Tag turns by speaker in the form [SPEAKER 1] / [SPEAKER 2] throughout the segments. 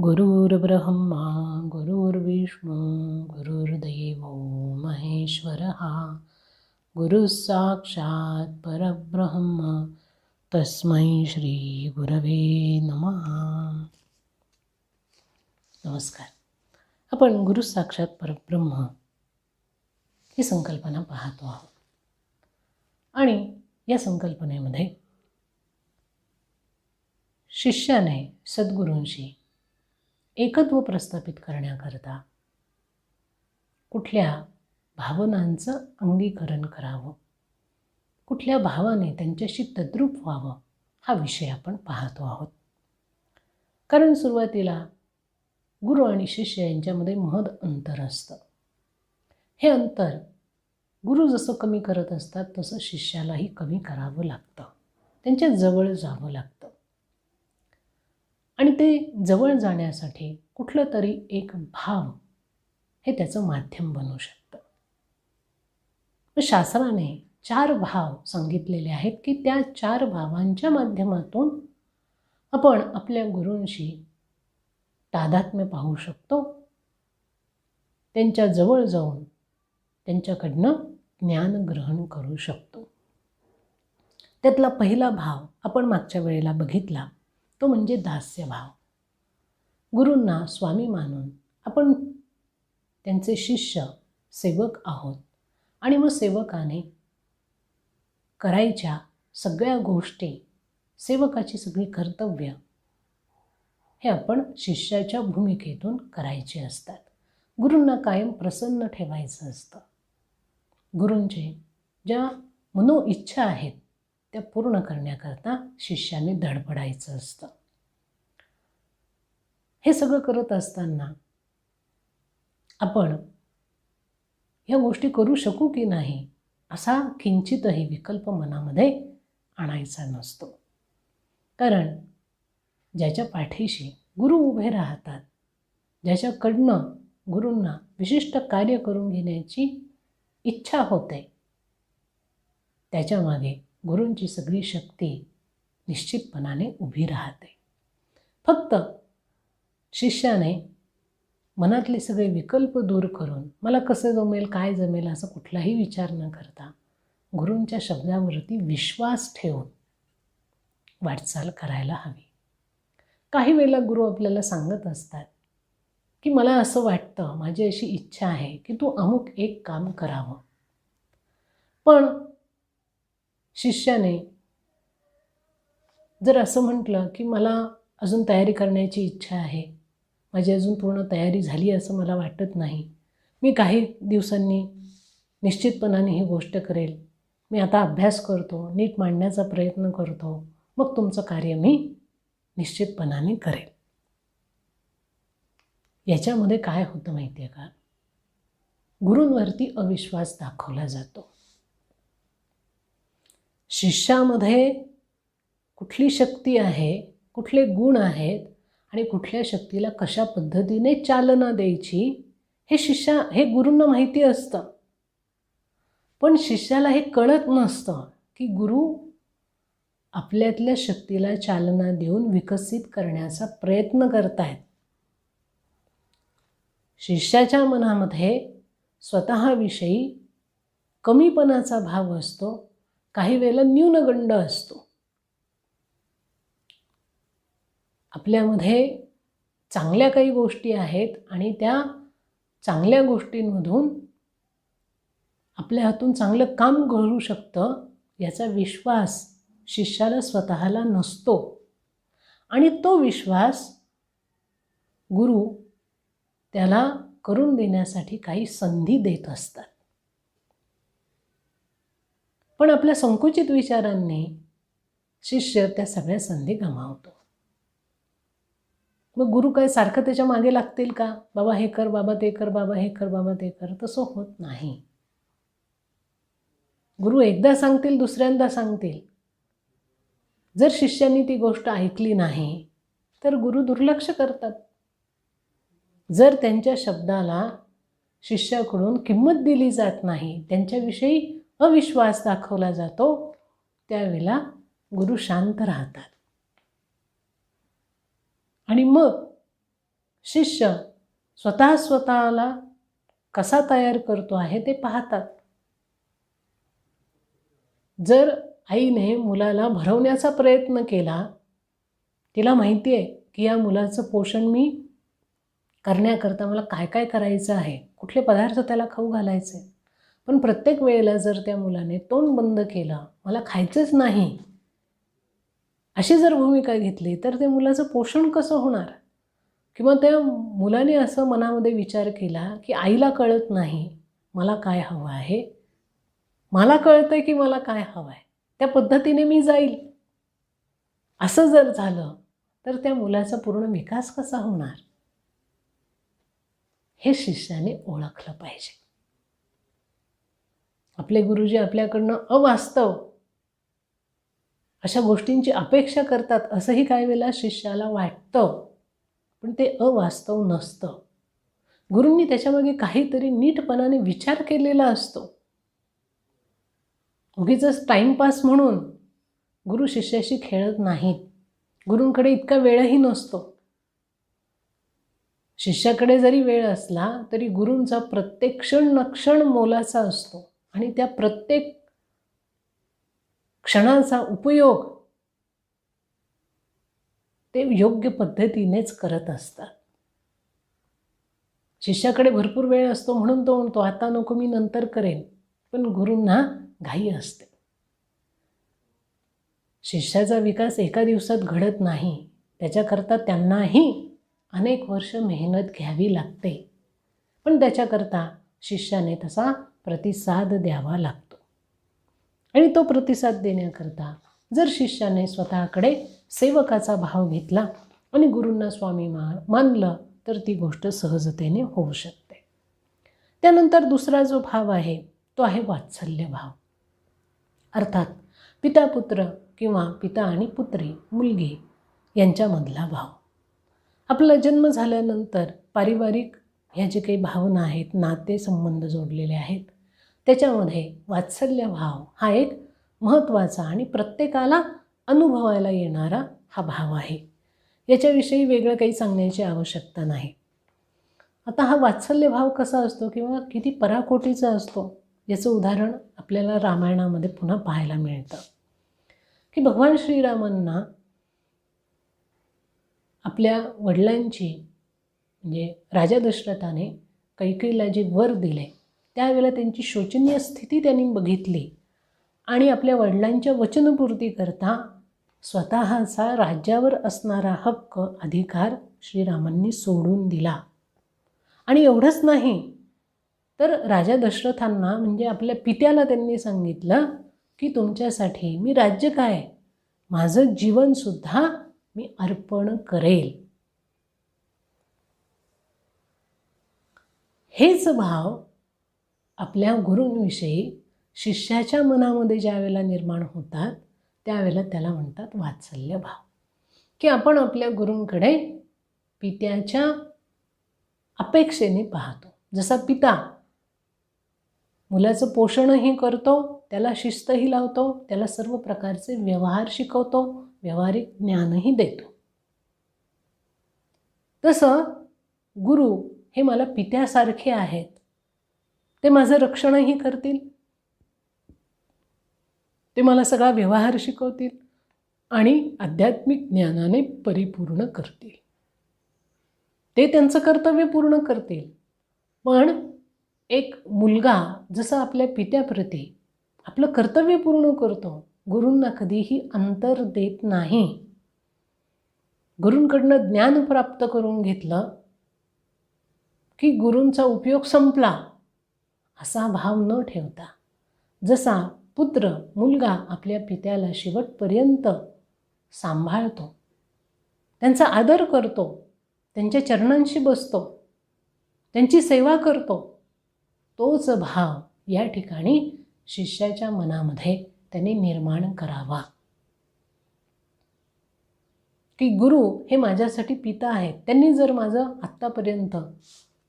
[SPEAKER 1] गुरुर्ब्रह्मा गुरुर्विष्णू गुरुर्दैव महेश्वरः। गुरुः साक्षात परब्रह्म तस्मै श्री गुरवे नमः। नमस्कार. आपण गुरु साक्षात परब्रह्म ही संकल्पना पाहतो आहोत. आणि या संकल्पनेमध्ये शिष्याने सद्गुरूंशी एकत्व प्रस्थापित करण्याकरता कुठल्या भावनांचं अंगीकरण करावं? कुठल्या भावाने त्यांच्याशी तद्रूप व्हावं? हा विषय आपण पाहतो आहोत. कारण सुरुवातीला गुरु आणि शिष्य यांच्यामध्ये महद अंतर असतं. हे अंतर गुरु जसं कमी करत असतात तसं शिष्यालाही कमी करावं लागतं. त्यांच्या जवळ जावं लागतं. आणि ते जवळ जाण्यासाठी कुठलं तरी एक भाव हे त्याचं माध्यम बनू शकतं. मग शास्त्राने चार भाव सांगितलेले आहेत की त्या चार भावांच्या माध्यमातून आपण आपल्या गुरूंशी तादात्म्य पाहू शकतो. त्यांच्या जवळ जाऊन त्यांच्याकडनं ज्ञान ग्रहण करू शकतो. त्यातला पहिला भाव आपण मागच्या वेळेला बघितला तो म्हणजे दास्यभाव. गुरूंना स्वामी मानून आपण त्यांचे शिष्य सेवक आहोत. आणि मग सेवकाने करायच्या सगळ्या गोष्टी सेवकाची सगळी कर्तव्य हे आपण शिष्याच्या भूमिकेतून करायचे असतात. गुरूंना कायम प्रसन्न ठेवायचं असतं. गुरूंचे ज्या मनो इच्छा आहेत त्या पूर्ण करण्याकरता शिष्याने धडपडायचं असतं. हे सगळं करत असताना आपण ह्या गोष्टी करू शकू की नाही असा किंचितही विकल्प मनामध्ये आणायचा नसतो. कारण ज्याच्या पाठीशी गुरु उभे राहतात ज्याच्याकडनं गुरूंना विशिष्ट कार्य करून घेण्याची इच्छा होते त्याच्यामागे गुरूंची सगळी शक्ती निश्चितपणाने उभी राहते. फक्त शिष्याने मनातले सगळे विकल्प दूर करून मला कसं जमेल काय जमेल असं कुठलाही विचार न करता गुरूंच्या शब्दावरती विश्वास ठेवून वाटचाल करायला हवी. काही वेळेला गुरु आपल्याला सांगत असतात की मला असं वाटतं माझी अशी इच्छा आहे की तू अमुक एक काम करावं. पण शिष्याने जर असं म्हटलं की मला अजून तयारी करण्याची इच्छा आहे माझी अजून पूर्ण तयारी झाली असं मला वाटत नाही मी काही दिवसांनी निश्चितपणाने ही गोष्ट करेल. मी आता अभ्यास करतो नीट मांडण्याचा प्रयत्न करतो मग तुमचं कार्य मी निश्चितपणाने करेल. याच्यामध्ये काय होतं माहिती आहे का? गुरूंवरती अविश्वास दाखवला जातो. शिष्यामध्ये कुठली शक्ती आहे कुठले गुण आहेत आणि कुठल्या शक्तीला कशा पद्धतीने चालना द्यायची हे शिष्या हे गुरूंना माहिती असतं. पण शिष्याला हे कळत नसतं की गुरु आपल्यातल्या शक्तीला चालना देऊन विकसित करण्याचा प्रयत्न करतायत. शिष्याच्या मनामध्ये स्वतःविषयी कमीपणाचा भाव असतो काही वेळेला न्यूनगंड असतो. आपल्यामध्ये चांगल्या काही गोष्टी आहेत आणि त्या चांगल्या गोष्टींमधून आपल्या हातून चांगलं काम घडू शकतं याचा विश्वास शिष्याला स्वतःला नसतो. आणि तो विश्वास गुरु त्याला करून देण्यासाठी काही संधी देत असतात. पण आपल्या संकुचित विचारांनी शिष्य त्या सगळ्या संधी गमावतो. मग गुरु काय सारखं त्याच्यामागे लागतील का? बाबा हे कर बाबा ते कर बाबा हे कर बाबा ते कर. तसं होत नाही. गुरु एकदा सांगतील दुसऱ्यांदा सांगतील. जर शिष्यांनी ती गोष्ट ऐकली नाही तर गुरु दुर्लक्ष करतात. जर त्यांच्या शब्दाला शिष्याकडून किंमत दिली जात नाही त्यांच्याविषयी अविश्वास दाखवला जातो त्यावेळेला गुरु शांत राहतात. आणि मग शिष्य स्वतः स्वतःला कसा तयार करतो आहे ते पाहतात. जर आईने मुलाला भरवण्याचा प्रयत्न केला तिला माहिती आहे की या मुलाचं पोषण मी करण्याकरता मला काय काय करायचं आहे? कुठले पदार्थ त्याला खाऊ घालायचे? पण प्रत्येक वेळेला जर त्या मुलाने तोंड बंद केलं मला खायचंच नाही अशी जर भूमिका घेतली तर त्या मुलाचं पोषण कसं होणार? किंवा त्या मुलाने असं मनामध्ये विचार केला की आईला कळत नाही मला काय हवं आहे? मला कळतं आहे की मला काय हवं आहे? त्या पद्धतीने मी जाईल. असं जर झालं तर त्या मुलाचा पूर्ण विकास कसा होणार? हे शिष्याने ओळखलं पाहिजे. आपले गुरुजी आपल्याकडनं अवास्तव अशा गोष्टींची अपेक्षा करतात असंही काही वेळेला शिष्याला वाटतं. पण ते अवास्तव नसतं. गुरूंनी त्याच्यामागे काहीतरी नीटपणाने विचार केलेला असतो. उगीच टाईमपास म्हणून गुरु शिष्याशी खेळत नाहीत. गुरूंकडे इतका वेळही नसतो. शिष्याकडे जरी वेळ असला तरी गुरूंचा प्रत्येक क्षण नक्षण मोलाचा असतो. आणि त्या प्रत्येक क्षणांचा उपयोग ते योग्य पद्धतीनेच करत असतात. शिष्याकडे भरपूर वेळ असतो म्हणून तो म्हणतो आता नको मी नंतर करेन. पण गुरूंना घाई असते. शिष्याचा विकास एका दिवसात घडत नाही त्याच्याकरता त्यांनाही अनेक वर्ष मेहनत घ्यावी लागते. पण त्याच्याकरता शिष्याने तसा प्रतिसाद द्यावा लागतो. आणि तो प्रतिसाद देण्याकरता जर शिष्याने स्वतःकडे सेवकाचा भाव घेतला आणि गुरूंना स्वामी मा मानलं तर ती गोष्ट सहजतेने होऊ शकते. त्यानंतर दुसरा जो भाव आहे तो आहे वात्सल्य भाव. अर्थात पिता पुत्र किंवा पिता आणि पुत्री मुलगी यांच्यामधला भाव. आपला जन्म झाल्यानंतर पारिवारिक ह्या जे काही भावना आहेत नाते संबंध जोडलेले आहेत. त्याच्यामध्ये वात्सल्य भाव हा एक महत्त्वाचा आणि प्रत्येकाला अनुभवायला येणारा हा भाव आहे. याच्याविषयी वेगळं काही सांगण्याची आवश्यकता नाही. आता हा वात्सल्य भाव कसा असतो किंवा किती पराकोटीचा असतो याचं उदाहरण आपल्याला रामायणामध्ये पुन्हा पाहायला मिळतं. की भगवान श्रीरामांना आपल्या वडिलांची म्हणजे राजा दशरथाने कैकेला जे वर दिले त्यावेळेला त्यांची शोचनीय स्थिती त्यांनी बघितली. आणि आपल्या वडिलांच्या वचनपूर्तीकरता स्वतःचा राज्यावर असणारा हक्क अधिकार श्रीरामांनी सोडून दिला. आणि एवढंच नाही तर राजा दशरथांना म्हणजे आपल्या पित्याला त्यांनी सांगितलं की तुमच्यासाठी मी राज्य काय? माझं जीवनसुद्धा मी अर्पण करेल. हेच भाव आपल्या गुरूंविषयी शिष्याच्या मनामध्ये ज्या वेळेला निर्माण होतात त्यावेळेला त्याला म्हणतात वात्सल्य भाव. की आपण आपल्या गुरूंकडे पित्याच्या अपेक्षेने पाहतो. जसा पिता मुलाचं पोषणही करतो त्याला शिस्तही लावतो त्याला सर्व प्रकारचे व्यवहार शिकवतो व्यवहारिक ज्ञानही देतो. तसं गुरु हे मला पित्यासारखे आहेत. ते माझं रक्षणही करतील. ते मला सगळा व्यवहार शिकवतील आणि आध्यात्मिक ज्ञानाने परिपूर्ण करतील. ते त्यांचं कर्तव्य पूर्ण करतील. पण एक मुलगा जसा आपल्या पित्याप्रती आपलं कर्तव्य पूर्ण करतो गुरूंना कधीही अंतर देत नाही. गुरूंकडनं ज्ञान प्राप्त करून घेतलं की गुरूंचा उपयोग संपला. असा भाव न ठेवता जसा पुत्र मुलगा आपल्या पित्याला शेवटपर्यंत सांभाळतो त्यांचा आदर करतो त्यांच्या चरणांशी बसतो त्यांची सेवा करतो तोच भाव या ठिकाणी शिष्याच्या मनामध्ये त्याने निर्माण करावा. की गुरु हे माझ्यासाठी पिता आहेत त्यांनी जर माझं आत्तापर्यंत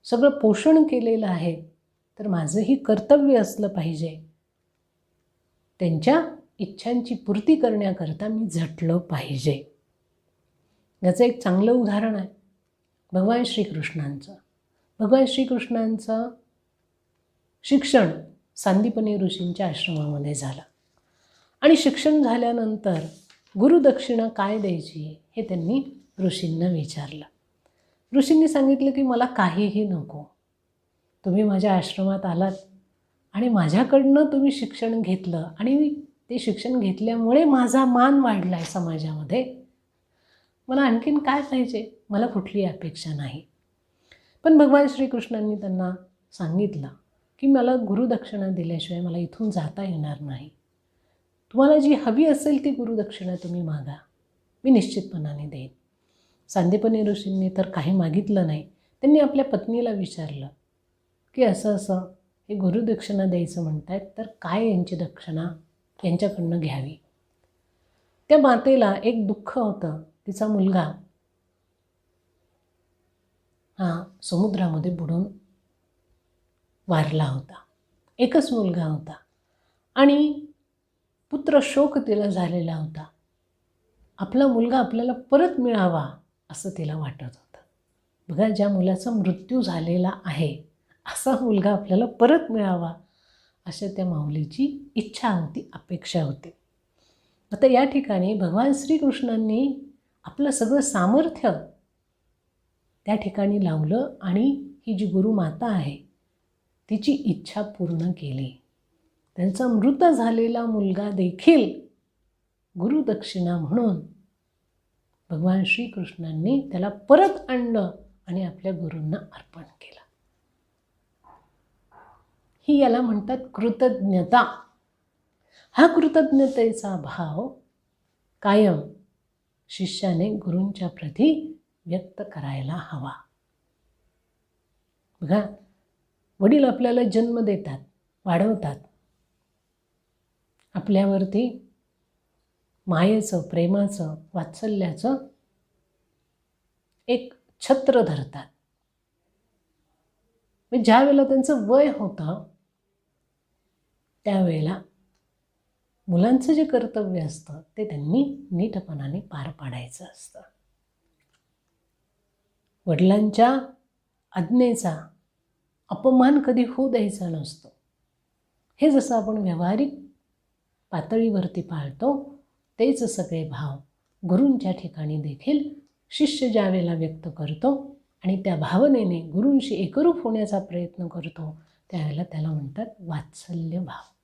[SPEAKER 1] सगळं पोषण केलेलं आहे तर माझंही कर्तव्य असलं पाहिजे. त्यांच्या इच्छांची पूर्ती करण्याकरता मी झटलं पाहिजे. याचं एक चांगलं उदाहरण आहे. भगवान श्रीकृष्णांचं. भगवान श्रीकृष्णांचं शिक्षण सांदीपनी ऋषींच्या आश्रमामध्ये झालं. आणि शिक्षण झाल्यानंतर गुरुदक्षिणा काय द्यायची हे त्यांनी ऋषींना विचारलं. ऋषींनी सांगितलं की मला काहीही नको. तुम्ही माझ्या आश्रमात आलात आणि माझ्याकडनं तुम्ही शिक्षण घेतलं आणि ते शिक्षण घेतल्यामुळे माझा मान वाढला आहे समाजामध्ये मला आणखीन काय पाहिजे? मला कुठली अपेक्षा नाही. पण भगवान श्रीकृष्णांनी त्यांना सांगितलं की मला गुरुदक्षिणा दिल्याशिवाय मला इथून जाता येणार नाही. तुम्हाला जी हवी असेल ती गुरुदक्षिणा तुम्ही मागा. मी निश्चितपणाने देईन. सांदीपनी ऋषींनी तर काही मागितलं नाही. त्यांनी आपल्या पत्नीला विचारलं की असं असं हे गुरुदक्षिणा द्यायचं म्हणतायत तर काय यांची दक्षिणा यांच्याकडनं घ्यावी? त्या मातेला एक दुःख होतं तिचा मुलगा हा समुद्रामध्ये बुडून वारला होता. एकच मुलगा होता. आणि पुत्र शोक तिला झालेला होता. आपला मुलगा आपल्याला परत मिळावा असं तिला वाटत होतं. बघा ज्या मुलाचा मृत्यू झालेला आहे असा मुलगा आपल्याला परत मिळावा अशा त्या माऊलीची इच्छा होती अपेक्षा होती. आता या ठिकाणी भगवान श्रीकृष्णांनी आपलं सगळं सामर्थ्य त्या ठिकाणी लावलं आणि ही जी गुरुमाता आहे तिची इच्छा पूर्ण केली. त्यांचा मृत झालेला मुलगा देखील गुरुदक्षिणा म्हणून भगवान श्रीकृष्णांनी त्याला परत आणलं आणि आपल्या गुरूंना अर्पण केलं. ही याला म्हणतात कृतज्ञता. हा कृतज्ञतेचा भाव कायम शिष्याने गुरूंच्या प्रती व्यक्त करायला हवा. बघा वडील आपल्याला जन्म देतात वाढवतात. आपल्यावरती मायेचं प्रेमाचं वात्सल्याचं एक छत्र धरतात. म्हणजे ज्या वेळेला त्यांचं वय होतं त्यावेळेला मुलांचं जे कर्तव्य असतं ते त्यांनी नीटपणाने पार पाडायचं असतं. वडिलांच्या आज्ञेचा अपमान कधी होऊ द्यायचा नसतो. हे जसं आपण व्यावहारिक पातळीवरती पाळतो तेच सगळे भाव गुरूंच्या ठिकाणी देखील शिष्य ज्यावेळेला व्यक्त करतो आणि त्या भावनेने गुरूंशी एकरूप होण्याचा प्रयत्न करतो त्यावेळेला त्याला म्हणतात वात्सल्य भाव.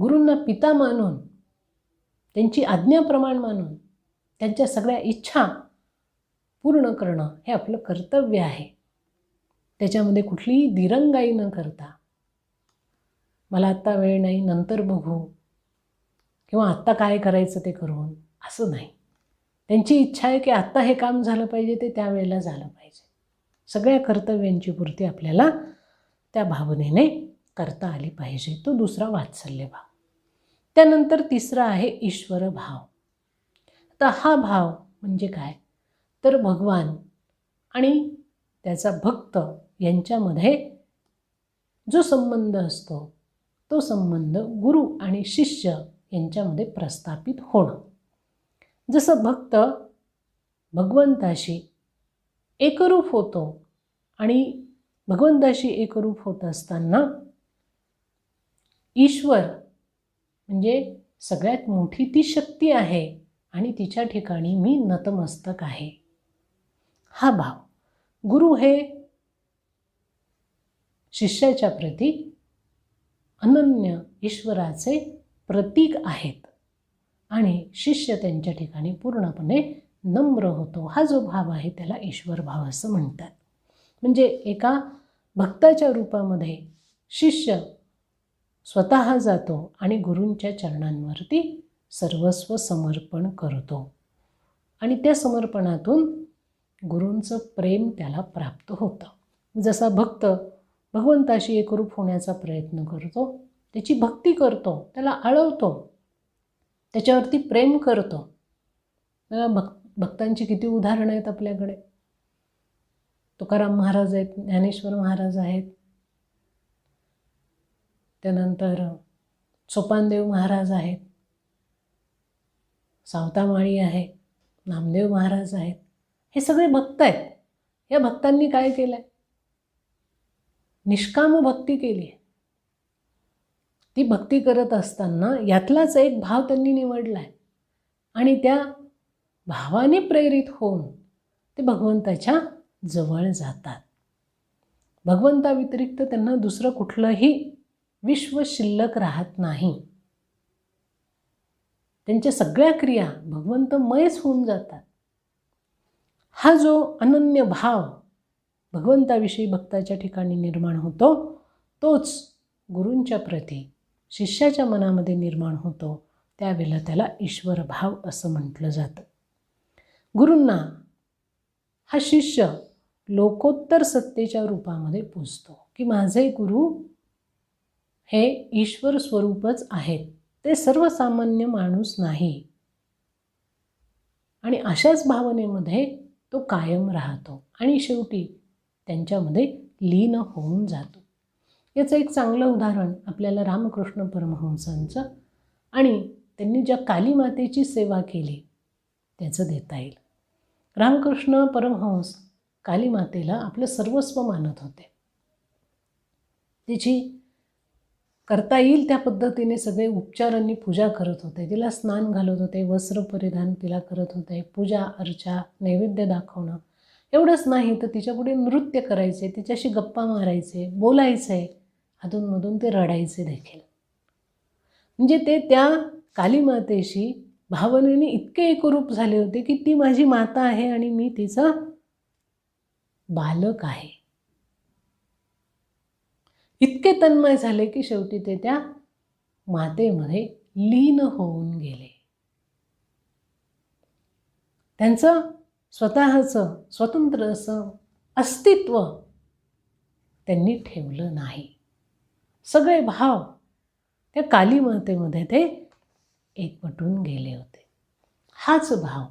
[SPEAKER 1] गुरूंना पिता मानून त्यांची आज्ञाप्रमाण मानून त्यांच्या सगळ्या इच्छा पूर्ण करणं हे आपलं कर्तव्य आहे. त्याच्यामध्ये कुठलीही दिरंगाई न करता मला आत्ता वेळ नाही नंतर बघू किंवा आत्ता काय करायचं ते करून असं नाही. त्यांची इच्छा आहे की आत्ता हे काम झालं पाहिजे ते त्यावेळेला झालं पाहिजे. सगळ्या कर्तव्यांची पूर्ती आपल्याला त्या भावनेने करता आली पाहिजे. तो दुसरा वात्सल्य भाव. त्यानंतर तिसरा आहे ईश्वर भाव. आता हा भाव म्हणजे काय? तर भगवान आणि त्याचा भक्त यांच्यामध्ये जो संबंध असतो तो संबंध गुरु आणि शिष्य यांच्यामध्ये प्रस्थापित होणं. जसं भक्त भगवंताशी एकरूप होतो आणि भगवंताशी एकरूप होत असताना ईश्वर म्हणजे सगळ्यात मोठी ती शक्ती आहे आणि तिच्या ठिकाणी मी नतमस्तक आहे. हा भाव. गुरु हे शिष्याच्या प्रती अनन्य ईश्वराचे प्रतीक आहेत आणि शिष्य त्यांच्या ठिकाणी पूर्णपणे नम्र होतो. हा जो भाव आहे त्याला ईश्वर भाव असं म्हणतात. म्हणजे एका भक्ताच्या रूपामध्ये शिष्य स्वतः जातो आणि गुरूंच्या चरणांवरती सर्वस्व समर्पण करतो. आणि त्या समर्पणातून गुरूंचं प्रेम त्याला प्राप्त होतं. जसा भक्त भगवंताशी एकरूप होण्याचा प्रयत्न करतो त्याची भक्ती करतो त्याला आळवतो त्याच्यावरती प्रेम करतो. भक् भक्तांची किती उदाहरणं आहेत आपल्याकडे? तुकाराम महाराज आहेत ज्ञानेश्वर महाराज आहेत त्यानंतर सोपानदेव महाराज आहेत. सावतामाळी आहे. नामदेव महाराज आहेत. हे सगळे भक्त आहेत. या भक्तांनी काय केलं आहे निष्काम भक्ती केली आहे. ती भक्ती करत असताना यातलाच एक भाव त्यांनी निवडला आहे आणि त्या भावाने प्रेरित होऊन ते भगवंताच्या जवळ जातात. भगवंताव्यतिरिक्त त्यांना दुसरं कुठलंही विश्व शिल्लक राहत नाही. त्यांच्या सगळ्या क्रिया भगवंतमयच होऊन जातात. हा जो अनन्य भाव भगवंताविषयी भक्ताच्या ठिकाणी निर्माण होतो तोच गुरूंच्या प्रती शिष्याच्या मनामध्ये निर्माण होतो त्यावेळेला त्याला ईश्वर भाव असं म्हटलं जातं. गुरूंना हा शिष्य लोकोत्तर सत्तेच्या रूपामध्ये पूजतो की माझे गुरु हे ईश्वर स्वरूपच आहेत. ते सर्वसामान्य माणूस नाही. आणि अशाच भावनेमध्ये तो कायम राहतो. आणि शेवटी त्यांच्यामध्ये लीन होऊन जातो. याचं एक चांगलं उदाहरण आपल्याला रामकृष्ण परमहंसांचं आणि त्यांनी ज्या कालीमातेची सेवा केली त्याचं देता येईल. रामकृष्ण परमहंस कालीमातेला आपलं सर्वस्व मानत होते. तिची करता येईल त्या पद्धतीने सगळे उपचारांनी पूजा करत होते. तिला स्नान घालत होते वस्त्र परिधान तिला करत होते पूजा अर्चा नैवेद्य दाखवणं. एवढंच नाही तर तिच्यापुढे नृत्य करायचे तिच्याशी गप्पा मारायचे बोलायचे अधूनमधून ते रडायचे देखील. म्हणजे ते त्या कालीमातेशी भावनेने इतके एकरूप झाले होते की ती माझी माता आहे आणि मी तिचा बालक आहे. इतके तन्मय झाले की शेवटी ते त्या मातेमध्ये लीन होऊन गेले. त्यांचं स्वतःचं स्वतंत्र असं अस्तित्व त्यांनी ठेवलं नाही. सगळे भाव त्या कालीमातेमध्ये ते एकपटून गेले होते. हाच भाव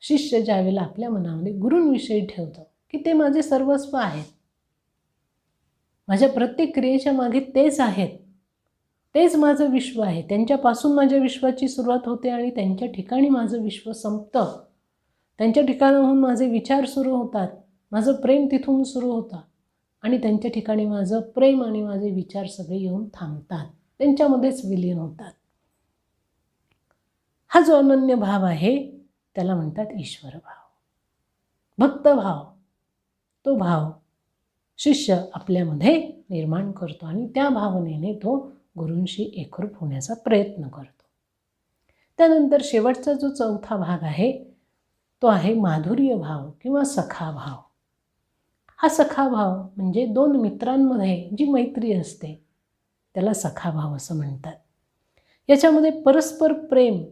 [SPEAKER 1] शिष्य ज्यावेळेला आपल्या मनामध्ये गुरूंविषयी ठेवतो की ते माझे सर्वस्व आहेत. माझ्या प्रत्येक क्रियेच्या मागे तेच आहेत. तेच माझं विश्व आहे. त्यांच्यापासून माझ्या विश्वाची सुरुवात होते आणि त्यांच्या ठिकाणी माझं विश्व संपतं. त्यांच्या ठिकाणाहून माझे विचार सुरू होतात. माझं प्रेम तिथून सुरू होतं. आणि त्यांच्या ठिकाणी माझं प्रेम आणि माझे विचार सगळे येऊन थांबतात. त्यांच्यामध्येच विलीन होतात. हा जो अनन्य भाव आहे त्याला म्हणतात ईश्वर भाव. भक्तभाव तो भाव शिष्य आपल्यामध्ये निर्माण करतो आणि त्या भावनेने तो गुरूंशी एकरूप होण्याचा प्रयत्न करतो. त्यानंतर शेवटचा जो चौथा भाग आहे तो आहे माधुर्य भाव किंवा सखा भाव. हा सखा भाव म्हणजे दोन मित्रांमध्ये जी मैत्री असते त्याला सखा भाव असं म्हणतात. याच्यामध्ये परस्पर प्रेम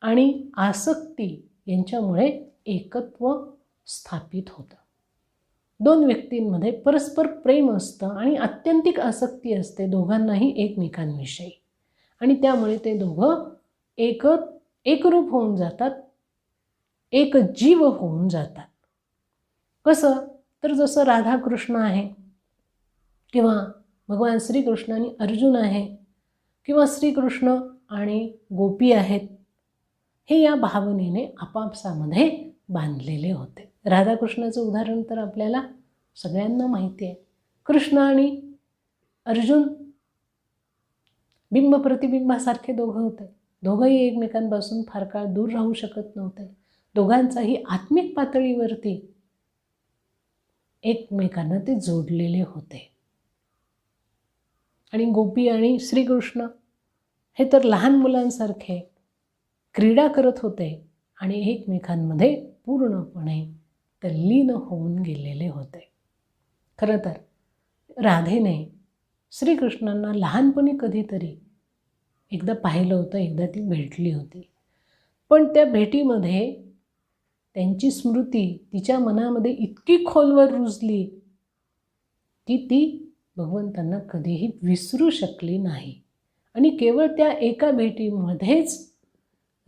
[SPEAKER 1] आणि आसक्ती यांच्यामुळे एकत्व स्थापित होतं. दोन व्यक्तींमध्ये परस्पर प्रेम असतं आणि आत्यंतिक आसक्ती असते दोघांनाही एकमेकांविषयी. आणि त्यामुळे ते दोघं एक एकरूप होऊन जातात एक जीव होऊन जातात. कसं? तर जसं राधाकृष्ण आहे किंवा भगवान श्रीकृष्ण आणि अर्जुन आहे किंवा श्रीकृष्ण आणि गोपी आहेत हे या भावनेने आपापसामध्ये बांधलेले होते. राधाकृष्णाचं उदाहरण तर आपल्याला सगळ्यांना माहिती आहे. कृष्ण आणि अर्जुन बिंब प्रतिबिंबासारखे दोघं होते. दोघंही एकमेकांपासून फार काळ दूर राहू शकत नव्हते. दोघांचाही आत्मिक पातळीवरती एकमेकांना ते जोडलेले होते. आणि गोपी आणि श्रीकृष्ण हे तर लहान मुलांसारखे क्रीडा करत होते आणि एकमेकांमध्ये पूर्णपणे तल्लीन होऊन गेलेले होते. खरं तर राधेने श्रीकृष्णांना लहानपणी कधीतरी एकदा पाहिलं होतं एकदा ती भेटली होती. पण त्या भेटीमध्ये त्यांची स्मृती तिच्या मनामध्ये इतकी खोलवर रुजली की ती भगवंतांना कधीही विसरू शकली नाही. आणि केवळ त्या एका भेटीमध्येच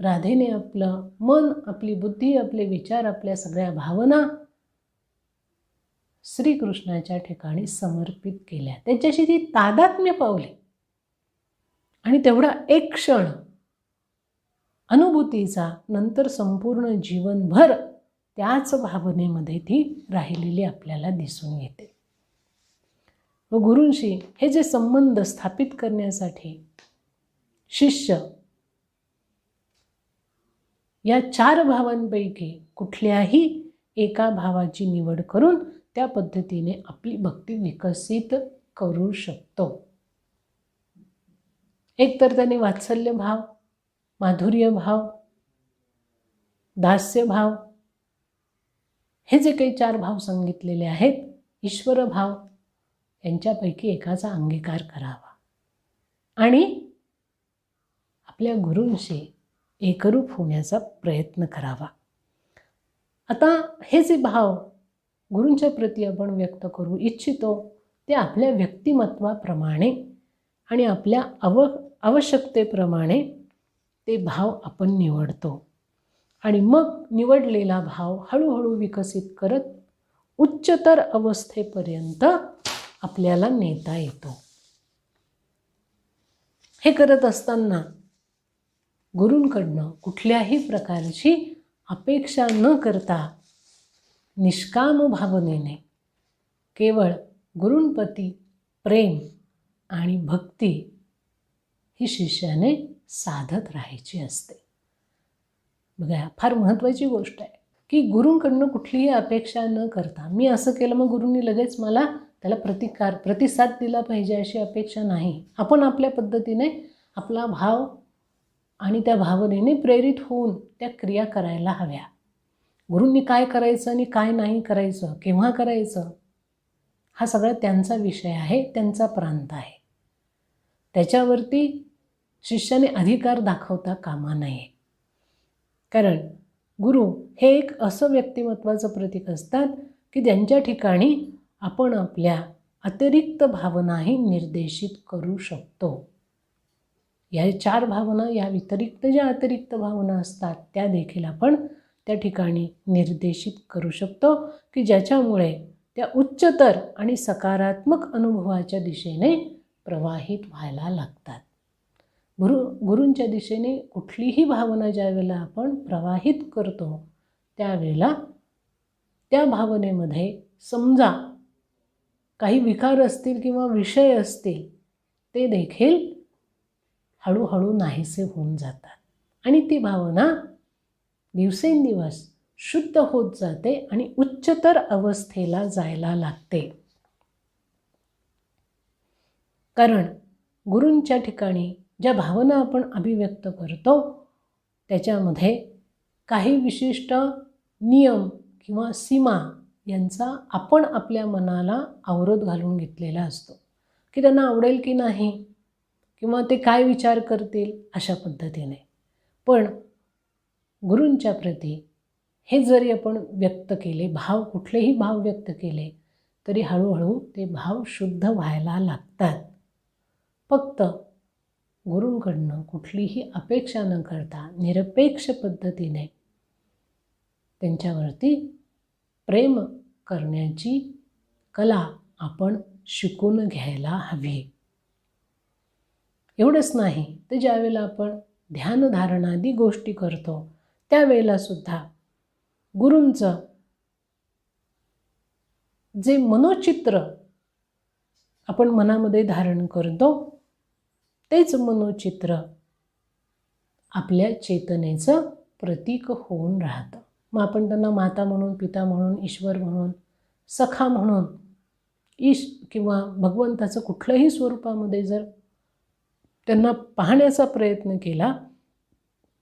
[SPEAKER 1] राधेने आपलं मन आपली बुद्धी आपले विचार आपल्या सगळ्या भावना श्रीकृष्णाच्या ठिकाणी समर्पित केल्या. त्याच्याशी ती तादात्म्य पावली. आणि तेवढा एक क्षण अनुभूतीचा नंतर संपूर्ण जीवनभर त्याच भावनेमध्ये ती राहिलेली आपल्याला दिसून येते. व गुरूंशी हे जे संबंध स्थापित करण्यासाठी शिष्य या चार भावांपैकी कुठल्याही एका भावाची निवड करून त्या पद्धतीने आपली भक्ती विकसित करू शकतो. एक तर त्याने वात्सल्य भाव माधुर्य भाव दास्य भाव हे जे काही चार भाव सांगितलेले आहेत ईश्वर भाव यांच्यापैकी एकाचा अंगीकार करावा. आणि आपल्या गुरूंशी एकरूप होण्याचा प्रयत्न करावा. आता हे जे भाव गुरूंच्या प्रती आपण व्यक्त करू इच्छितो ते आपल्या व्यक्तिमत्वाप्रमाणे आणि आपल्या अव आवश्यकतेप्रमाणे ते भाव आपण निवडतो. आणि मग निवडलेला भाव हळूहळू विकसित करत उच्चतर अवस्थेपर्यंत आपल्याला नेता येतो. हे करत असताना गुरूंकडनं कुठल्याही प्रकारची अपेक्षा न करता निष्काम भावनेने केवळ गुरूंपती प्रेम आणि भक्ती ही शिष्याने साधत राहायची असते. बघा फार महत्त्वाची गोष्ट आहे की गुरूंकडनं कुठलीही अपेक्षा न करता मी असं केलं मग गुरूंनी लगेच मला त्याला प्रतिकार प्रतिसाद दिला पाहिजे अशी अपेक्षा नाही. आपण आपल्या पद्धतीने आपला भाव आणि त्या भावनेने प्रेरित होऊन त्या क्रिया करायला हव्या. गुरूंनी काय करायचं आणि काय नाही करायचं केव्हा करायचं हा सगळा त्यांचा विषय आहे त्यांचा प्रांत आहे. त्याच्यावरती शिष्याने अधिकार दाखवता कामा नये. कारण गुरु हे एक असं व्यक्तिमत्वाचं प्रतीक असतात की ज्यांच्या ठिकाणी आपण आपल्या अतिरिक्त भावनाही निर्देशित करू शकतो. या चार भावना या व्यतिरिक्त ज्या अतिरिक्त भावना असतात त्या देखील आपण त्या ठिकाणी निर्देशित करू शकतो की ज्याच्यामुळे त्या उच्चतर आणि सकारात्मक अनुभवाच्या दिशेने प्रवाहित व्हायला लागतात. गुरु गुरूंच्या दिशेने कुठलीही भावना ज्यावेळेला आपण प्रवाहित करतो त्यावेळेला त्या भावनेमध्ये समजा काही विकार असतील किंवा विषय असतील ते देखील हळूहळू नाहीसे होऊन जातात. आणि ती भावना दिवसेंदिवस शुद्ध होत जाते आणि उच्चतर अवस्थेला जायला लागते. कारण गुरूंच्या ठिकाणी ज्या भावना आपण अभिव्यक्त करतो त्याच्यामध्ये काही विशिष्ट नियम किंवा सीमा यांचा आपण आपल्या मनाला अवरोध घालून घेतलेला असतो. की त्यांना आवडेल की नाही? किंवा ते काय विचार करतील अशा पद्धतीने. पण गुरूंच्या प्रती हे जरी आपण व्यक्त केले भाव कुठलेही भाव व्यक्त केले तरी हळूहळू ते भाव शुद्ध व्हायला लागतात. फक्त गुरूंकडनं कुठलीही अपेक्षा न करता निरपेक्ष पद्धतीने त्यांच्यावरती प्रेम करण्याची कला आपण शिकून घ्यायला हवी. एवढंच नाही तर ज्यावेळेला आपण ध्यानधारणादी गोष्टी करतो त्यावेळेलासुद्धा गुरूंचं जे मनोचित्र आपण मनामध्ये धारण करतो तेच मनोचित्र आपल्या चेतनेचं प्रतीक होऊन राहतं. मग आपण त्यांना माता म्हणून पिता म्हणून ईश्वर म्हणून सखा म्हणून ईश किंवा भगवंताचं कुठल्याही स्वरूपामध्ये जर त्यांना पाहण्याचा प्रयत्न केला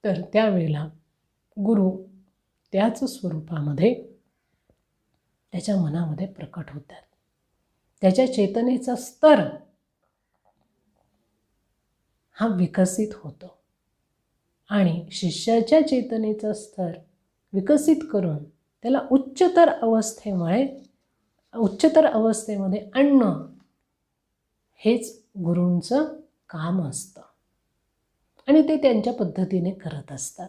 [SPEAKER 1] तर त्यावेळेला गुरु त्याच स्वरूपामध्ये त्याच्या मनामध्ये प्रकट होतात. त्याच्या चेतनेचा स्तर हा विकसित होतो. आणि शिष्याच्या चेतनेचा स्तर विकसित करून त्याला उच्चतर अवस्थेमुळे उच्चतर अवस्थेमध्ये आणणं हेच गुरूंचं काम असतं. आणि ते त्यांच्या पद्धतीने करत असतात.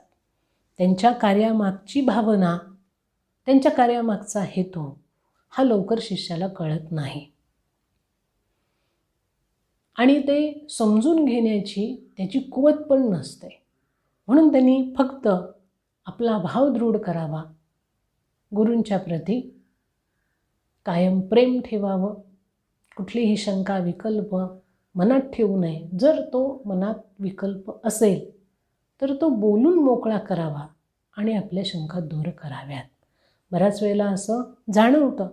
[SPEAKER 1] त्यांच्या कार्यामागची भावना त्यांच्या कार्यामागचा हेतू हा लवकर शिष्याला कळत नाही. आणि ते समजून घेण्याची त्याची कुवत पण नसते. म्हणून त्यांनी फक्त आपला भाव दृढ करावा. गुरूंच्या प्रती कायम प्रेम ठेवावं. कुठलीही शंका विकल्प मनात ठेवू नये. जर तो मनात विकल्प असेल तर तो बोलून मोकळा करावा आणि आपल्या शंका दूर कराव्यात. बऱ्याच वेळेला असं जाणवतं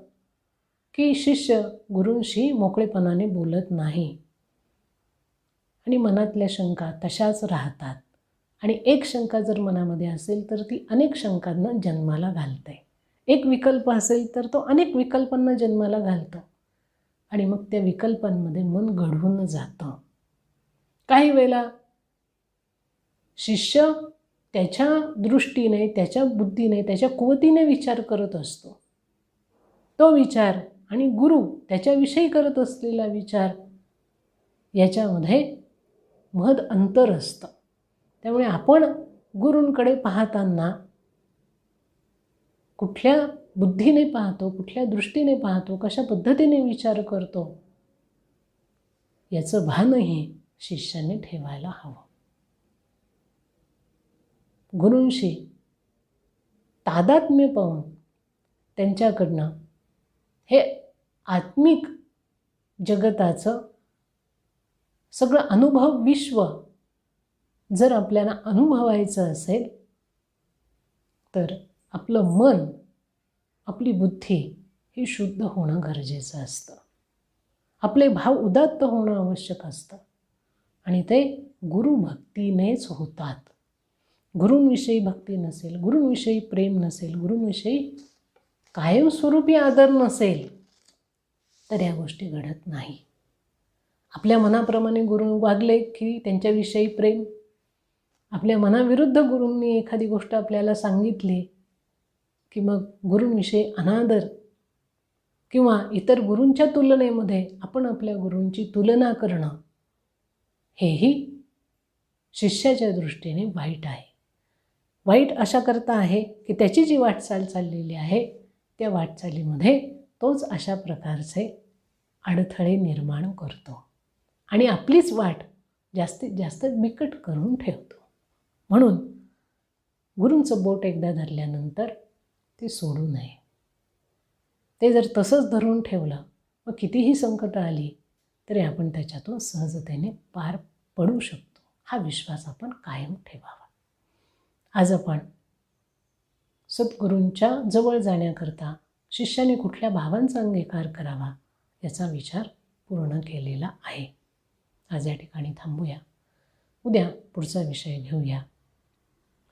[SPEAKER 1] की शिष्य गुरूंशी मोकळेपणाने बोलत नाही आणि मनातल्या शंका तशाच राहतात. आणि एक शंका जर मनामध्ये असेल तर ती अनेक शंकांना जन्माला घालते. एक विकल्प असेल तर तो अनेक विकल्पांना जन्माला घालतो. आणि मग त्या विकल्पांमध्ये मन घडवून जातं. काही वेळेला शिष्य त्याच्या दृष्टीने त्याच्या बुद्धीने त्याच्या कुवतीने विचार करत असतो. तो विचार आणि गुरु त्याच्याविषयी करत असलेला विचार याच्यामध्ये महद अंतर असतं. त्यामुळे आपण गुरूंकडे पाहताना कुठल्या बुद्धीने पाहतो कुठल्या दृष्टीने पाहतो कशा पद्धतीने विचार करतो याचं भानही शिष्याने ठेवायला हवं. गुरूंशी तादात्म्य पाहून त्यांच्याकडनं हे आत्मिक जगताचं सगळं अनुभव विश्व जर आपल्याला अनुभवायचं असेल तर आपलं मन आपली बुद्धी ही शुद्ध होणं गरजेचं असतं. आपले भाव उदात्त होणं आवश्यक असतं. आणि ते गुरुभक्तीनेच होतात. गुरूंविषयी भक्ती नसेल गुरूंविषयी प्रेम नसेल गुरूंविषयी कायमस्वरूपी आदर नसेल तर या गोष्टी घडत नाही. आपल्या मनाप्रमाणे गुरु वागले की त्यांच्याविषयी प्रेम. आपल्या मनाविरुद्ध गुरूंनी एखादी गोष्ट आपल्याला सांगितली की मग गुरूंविषयी अनादर किंवा इतर गुरूंच्या तुलनेमध्ये आपण आपल्या गुरूंची तुलना करणं हेही शिष्याच्या दृष्टीने वाईट आहे. वाईट अशा करता आहे की त्याची जी वाटचाल चाललेली आहे त्या वाटचालीमध्ये तोच अशा प्रकारचे अडथळे निर्माण करतो आणि आपलीच वाट जास्तीत जास्त बिकट करून ठेवतो. म्हणून गुरूंचं बोट एकदा धरल्यानंतर ते सोडू नये. ते जर तसंच धरून ठेवलं मग कितीही संकटं आली तरी आपण त्याच्यातून सहजतेने पार पडू शकतो. हा विश्वास आपण कायम ठेवावा. आज आपण सद्गुरूंच्या जवळ जाण्याकरता शिष्याने कुठल्या भावांचा अंगीकार करावा याचा विचार पूर्ण केलेला आहे. आज या ठिकाणी थांबूया. उद्या पुढचा विषय घेऊया.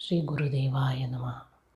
[SPEAKER 1] श्री गुरुदेवाय नमः.